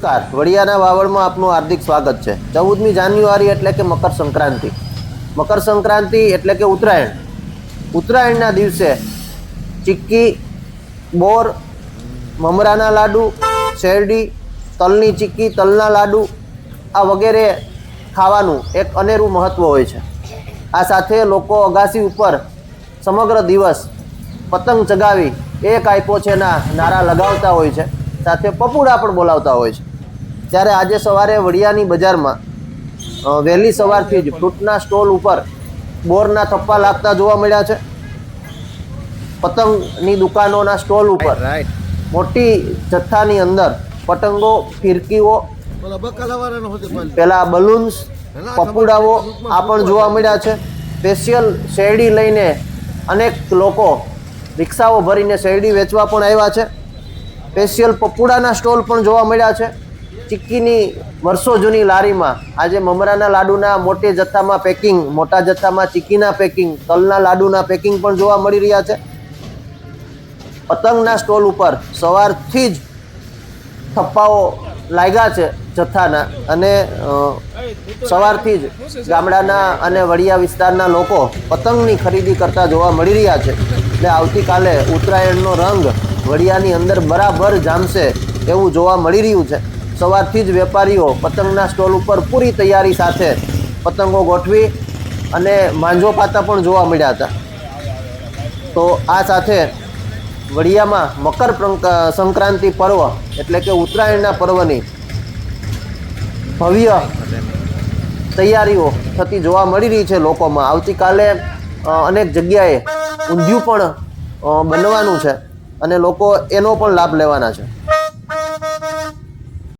નમસ્કાર. વડિયાના વાવડમાં આપનું હાર્દિક સ્વાગત છે. ચૌદમી જાન્યુઆરી એટલે કે મકર સંક્રાંતિ. મકર સંક્રાંતિ એટલે કે ઉત્તરાયણ. ઉત્તરાયણના દિવસે ચિક્કી, બોર, મમરાના લાડુ, શેરડી, તલની ચિક્કી, તલના લાડુ આ વગેરે ખાવાનું એક અનેરું મહત્ત્વ હોય છે. આ સાથે લોકો અગાસી ઉપર સમગ્ર દિવસ પતંગ ચગાવી એક આપ્યો છે ના નારા લગાવતા હોય છે. સાથે પપુડા પણ બોલાવતા હોય છે. ત્યારે આજે સવારે વડિયાની બજારમાં વહેલી સવારથી જ ફ્રૂટના સ્ટોલ ઉપર બોરના થપ્પા લાગતા જોવા મળ્યા છે. પતંગની દુકાનોના સ્ટોલ ઉપર મોટી જથ્થાની અંદર પતંગો ફિરકીઓ પેલા બલૂન્સ પપુડાઓ આ પણ જોવા મળ્યા છે. સ્પેશિયલ શેરડી લઈને અનેક લોકો રિક્ષાઓ ભરીને શેરડી વેચવા પણ આવ્યા છે. સ્પેશિયલ પપુડાના સ્ટોલ પણ જોવા મળ્યા છે. ચિક્કીની વર્ષો જૂની લારીમાં. આજે મમરાના લાડુના મોટે જથ્થામાં પેકિંગ મોટા જથ્થામાં ચિક્કીના પેકિંગ તલના લાડુના પેકિંગ પણ જોવા મળી રહ્યા છે. પતંગના સ્ટોલ ઉપર સવારથી જ થપ્પાઓ લાગ્યા છે જથ્થાના અને સવારથી જ ગામડાના અને વડિયા વિસ્તારના લોકો પતંગની ખરીદી કરતા જોવા મળી રહ્યા છે. એટલે આવતીકાલે ઉત્તરાયણનો રંગ વડિયાની અંદર બરાબર જામશે એવું જોવા મળી રહ્યું છે. સવારથી જ વેપારીઓ પતંગના સ્ટોલ ઉપર પૂરી તૈયારી સાથે પતંગો ગોઠવી અને માંજો પાતા પણ જોવા મળ્યા હતા. તો આ સાથે વડિયામાં મકર સંક્રાંતિ પર્વ એટલે કે ઉત્તરાયણના પર્વની ભવ્ય તૈયારીઓ થતી જોવા મળી રહી છે લોકોમાં. આવતીકાલે અનેક જગ્યાએ ઊંધિયું પણ બનવાનું છે. અને લોકો એનો પણ લાભ લેવાના છે.